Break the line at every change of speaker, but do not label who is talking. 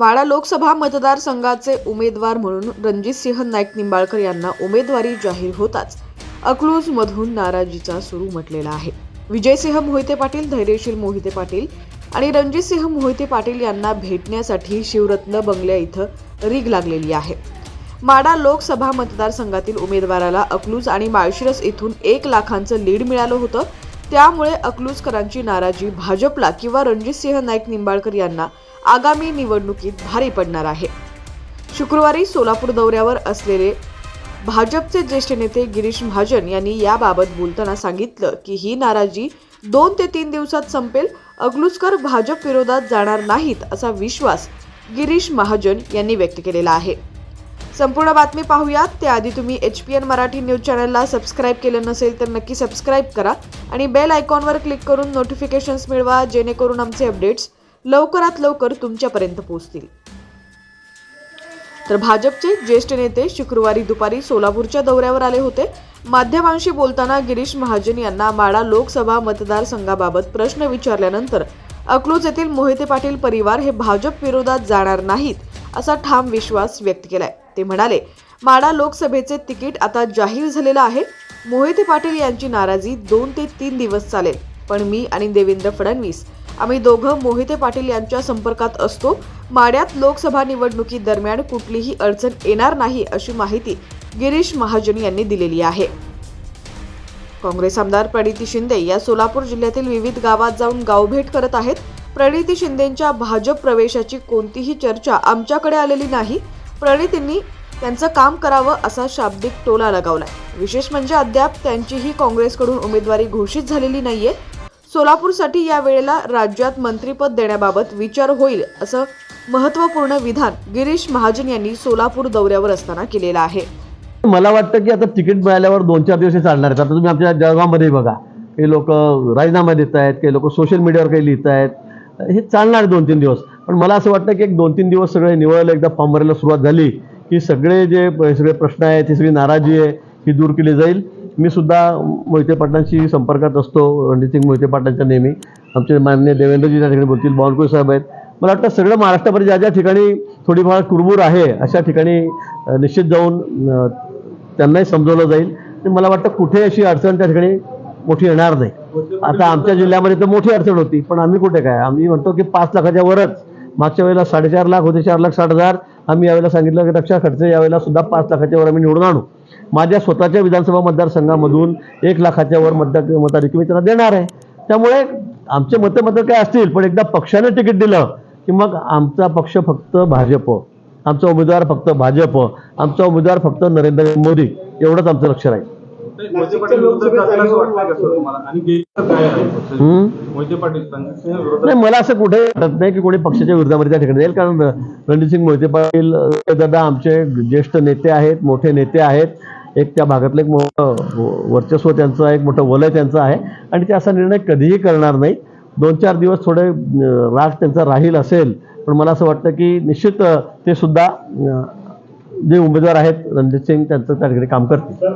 वाडा लोकसभा मतदारसंघाचे उमेदवार म्हणून रणजितसिंह नाईक निंबाळकर यांना उमेदवारी जाहीर होताच. अकलूजमधून नाराजीचा सुरू म्हटलेला आहे. विजयसिंह मोहिते पाटील धैर्यशील मोहिते पाटील आणि रणजितसिंह मोहिते पाटील यांना भेटण्यासाठी शिवरत्न बंगल्या इथं रीग लागलेली आहे. माडा लोकसभा मतदारसंघातील उमेदवाराला अकलूज आणि माळशिरस इथून एक लाखांचं लीड मिळालं होतं. त्यामुळे अकलूजकरांची नाराजी भाजपला किंवा रणजितसिंह नाईक निंबाळकर यांना आगामी निवडणुकीत भारी पडणार आहे. शुक्रवारी सोलापूर दौऱ्यावर असलेले भाजपचे ज्येष्ठ नेते गिरीश महाजन यांनी याबाबत बोलताना सांगितलं की ही नाराजी दोन ते तीन दिवसात संपेल अकलूजकर भाजप विरोधात जाणार नाहीत असा विश्वास गिरीश महाजन यांनी व्यक्त केलेला आहे. संपूर्ण बातमी पाहूयात. त्याआधी तुम्ही H P N Marathi news चॅनलला सबस्क्राईब केलं नसेल तर नक्की सबस्क्राईब करा आणि बेल आयकॉनवर क्लिक करून नोटिफिकेशन्स मिळवा जेणेकरून आमचे अपडेट्स लवकरात लवकर तुमच्यापर्यंत पोहोचतील. तर भाजपचे ज्येष्ठ नेते शुक्रवारी दुपारी सोलापूरच्या दौऱ्यावर आले होते. माध्यमांशी बोलताना गिरीश महाजन यांना माडा लोकसभा मतदारसंघाबाबत प्रश्न विचारल्यानंतर अकलूज येथील मोहिते पाटील परिवार हे भाजप विरोधात जाणार नाहीत असा ठाम विश्वास व्यक्त केलाय. ते म्हणाले माडा लोकसभेचे तिकीट आता जाहीर झालेलं आहे. मोहिते पाटील यांची नाराजी दोन ते तीन दिवस चालेल. पण मी आणि देवेंद्र फडणवीस आम्ही दोघं मोहिते पाटील यांच्या संपर्कात असतो. माड्यात लोकसभा निवडणुकीदरम्यान कुठलीही अडचण येणार नाही अशी माहिती गिरीश महाजन यांनी दिलेली आहे. काँग्रेस आमदार प्रणिती शिंदे या सोलापूर जिल्ह्यातील विविध गावात जाऊन गावभेट करत आहेत. प्रणिती शिंदेंच्या भाजप प्रवेशाची कोणतीही चर्चा आमच्याकडे आलेली नाही. प्रणितींनी त्यांचं काम करावं असा शाब्दिक टोला लगावलाय. विशेष म्हणजे अद्याप त्यांचीही काँग्रेसकडून उमेदवारी घोषित झालेली नाहीये. सोलापूरसाठी या वेळेला राज्यात मंत्रीपद देण्याबाबत विचार होईल असं महत्त्वपूर्ण विधान गिरीश महाजन यांनी सोलापूर दौऱ्यावर असताना केलेलं आहे.
मला वाटतं की आता तिकीट मिळाल्यावर दोन चार दिवस हे चालणार आहेत. आता तुम्ही आमच्या जळगावमध्ये बघा. काही लोक राजीनामा देत आहेत काही लोक सोशल मीडियावर काही लिहित आहेत. हे चालणार दोन तीन दिवस. पण मला असं वाटतं की एक दोन तीन दिवस सगळे निवळलं एकदा फॉर्म भरायला सुरुवात झाली की सगळे जे सगळे प्रश्न आहेत ही सगळी नाराजी आहे ही दूर केली जाईल. मी सुद्धा मोहिते पाटलांशी संपर्कात असतो रणजितसिंग मोहिते पाटलांच्या नेहमी. आमचे माननीय देवेंद्रजी त्या ठिकाणी बोलतील बावनकुळे साहेब आहेत. मला वाटतं सगळं महाराष्ट्रामध्ये ज्या ज्या ठिकाणी थोडीफार कुरबूर आहे अशा ठिकाणी निश्चित जाऊन त्यांनाही समजवलं जाईल. मला वाटतं कुठे अशी अडचण त्या ठिकाणी मोठी येणार नाही. आता आमच्या जिल्ह्यामध्ये तर मोठी अडचण होती पण आम्ही कुठे काय? आम्ही म्हणतो की पाच लाखाच्या वरच. मागच्या वेळेला साडेचार लाख होते चार लाख साठ हजार. आम्ही यावेळेला सांगितलं की रक्षा खर्च यावेळेला सुद्धा पाच लाखाच्या वर आम्ही निवडून आणू. माझ्या स्वतःच्या विधानसभा मतदारसंघामधून एक लाखाच्या वर मतदार मताधिक्य मी त्यांना देणार आहे. त्यामुळे आमचे मतं मतं काय असतील पण एकदा पक्षाने तिकीट दिलं की मग आमचा पक्ष फक्त भाजप. आमचा उमेदवार फक्त भाजप. आमचा उमेदवार फक्त नरेंद्र मोदी. एवढंच आमचं लक्ष राहील.
मोहिते पाटील विरोधात जातील असं वाटतंय का सर तुम्हाला? आणि गेलं काय आहे?
हम्म?
मोहिते पाटील रणजितसिंह विरोधात
नाही मला असं कुठे वाटत नाही की कोणी पक्षाच्या विरोधामध्ये त्या ठिकाणी जाईल. कारण रणजितसिंग मोहिते पाटील अ, दादा आमचे ज्येष्ठ नेते आहेत मोठे नेते आहेत. एक त्या भागातलं एक मोठं वर्चस्व त्यांचं आहे एक मोठं वलय त्यांचं आहे. आणि ते असा निर्णय कधीही करणार नाही. दोन चार दिवस थोडे अ, राग त्यांचा राहील असेल पण मला असं वाटतं की निश्चित अ, ते सुद्धा अ, जे उमेदवार आहेत रणजित सिंग त्यांचं त्या ठिकाणी काम करतील.